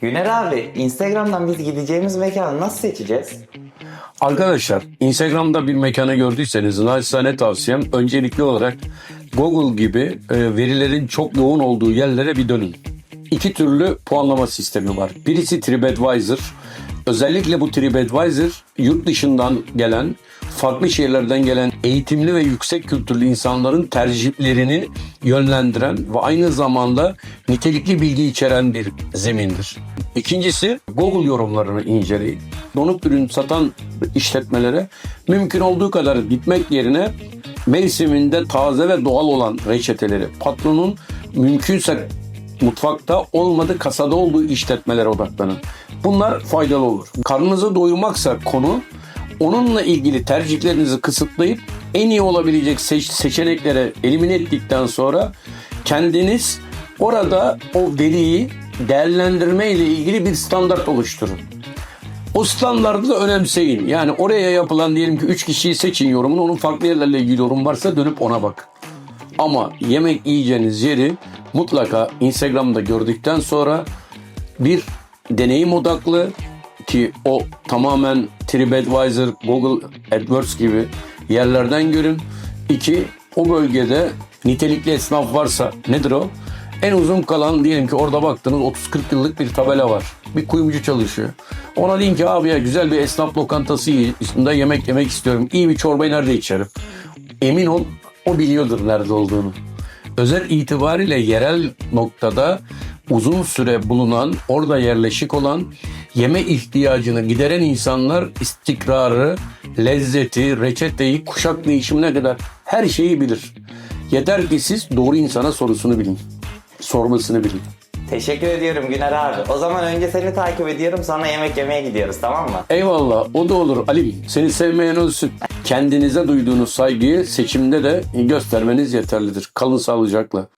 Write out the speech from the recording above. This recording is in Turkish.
Güner abi, Instagram'dan biz gideceğimiz mekanı nasıl seçeceğiz? Arkadaşlar Instagram'da bir mekanı gördüyseniz naçizane tavsiyem öncelikli olarak Google gibi e, verilerin çok yoğun olduğu yerlere bir dönün. İki türlü puanlama sistemi var. Birisi TripAdvisor. Özellikle bu TripAdvisor yurt dışından gelen, farklı şehirlerden gelen eğitimli ve yüksek kültürlü insanların tercihlerini yönlendiren ve aynı zamanda nitelikli bilgi içeren bir zemindir. İkincisi Google yorumlarını inceleyin. Donuk ürün satan işletmelere mümkün olduğu kadar gitmek yerine mevsiminde taze ve doğal olan reçeteleri patronun mümkünse mutfakta olmadı kasada olduğu işletmelere odaklanın. Bunlar faydalı olur. Karnınızı doyurmaksa konu onunla ilgili tercihlerinizi kısıtlayıp en iyi olabilecek seç- seçeneklere elimine ettikten sonra kendiniz orada o veriyi değerlendirme ile ilgili bir standart oluşturun. O standartı da önemseyin. Yani oraya yapılan diyelim ki 3 kişiyi seçin yorumunu. Onun farklı yerlerle ilgili yorum varsa dönüp ona bak. Ama yemek yiyeceğiniz yeri mutlaka Instagram'da gördükten sonra bir deneyim odaklı ki o tamamen TripAdvisor, Google AdWords gibi yerlerden görün. İki, o bölgede nitelikli esnaf varsa nedir o? En uzun kalan diyelim ki orada baktınız 30-40 yıllık bir tabela var. Bir kuyumcu çalışıyor. Ona deyin ki abi ya güzel bir esnaf lokantası içinde yemek yemek istiyorum. İyi bir çorbayı nerede içerim? Emin ol o biliyordur nerede olduğunu. Özel itibariyle yerel noktada uzun süre bulunan, orada yerleşik olan, yeme ihtiyacını gideren insanlar istikrarı, lezzeti, reçeteyi, kuşak değişimine kadar her şeyi bilir. Yeter ki siz doğru insana sorusunu bilin. Sormasını bilin. Teşekkür ediyorum Güner abi. O zaman önce seni takip ediyorum sonra yemek yemeye gidiyoruz tamam mı? Eyvallah o da olur Ali. Seni sevmeyen ölsün. Kendinize duyduğunuz saygıyı seçimde de göstermeniz yeterlidir. Kalın sağlıcakla.